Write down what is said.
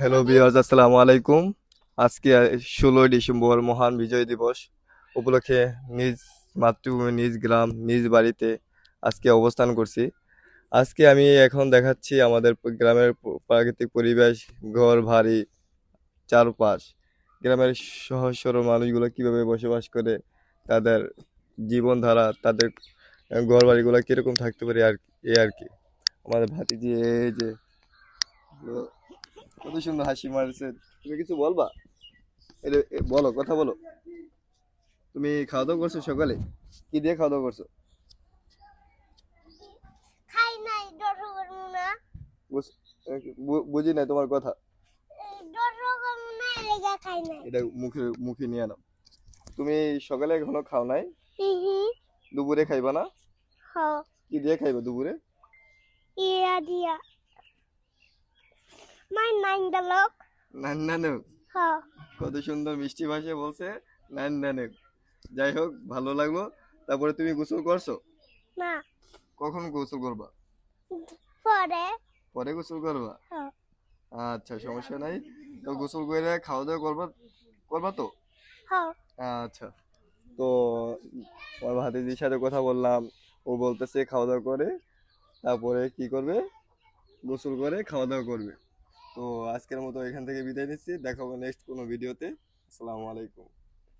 Hello বিয়ার্স আসসালামু আলাইকুম আজকে ষোলোই ডিসেম্বর মহান বিজয় দিবস। উপলক্ষে নিজ মাতৃভূমি নিজ গ্রাম নিজ বাড়িতে আজকে অবস্থান করছি। আজকে আমি এখন দেখাচ্ছি আমাদের গ্রামের প্রাকৃতিক পরিবেশ ঘর বাড়ি চারপাশ। গ্রামের সহজ সরল মানুষগুলো কীভাবে বসবাস করে তাদের জীবনধারা তাদের ঘর বাড়িগুলো কীরকম থাকতে পারে আর এই আর কি। আমাদের ভাতিজি এই যে কত সুন্দর হাসি মারছে। তুমি কিছু বলবা? এটা বলো কথা বলো। তুমি খাওয়া দাওয়া করছ সকালে? কি দিয়ে খাওয়া দাওয়া করছ? খাই নাই বুঝ- নাই তোমার কথা। এটা মুখে মুখে নিয়ে নাও। তুমি সকালে এখনও খাও নাই? দুপুরে খাইবা না? কি দিয়ে খাইবা দুপুরে? ইয়া দিয়া। মাই নাইন নান হ কত সুন্দর মিষ্টি ভাষায় বলছে নান যাই হোক ভালো লাগল। তারপরে তুমি গোসল করছ? না। কখন গোসল করবা? পরে। পরে গোসল করবা? আচ্ছা সমস্যা নাই। তো গোসল করে খাওয়া দাওয়া করবা করবা তো? আচ্ছা। তো আমার ভাতিজির সাথে কথা বললাম। ও বলতেছে খাওয়া দাওয়া করে তারপরে কি করবে? গোসল করে খাওয়া দাওয়া করবে। তো আজকের মতো এখান থেকে বিদায় নিচ্ছি। দেখাবো নেক্সট কোনো ভিডিওতে আসসালামু আলাইকুম।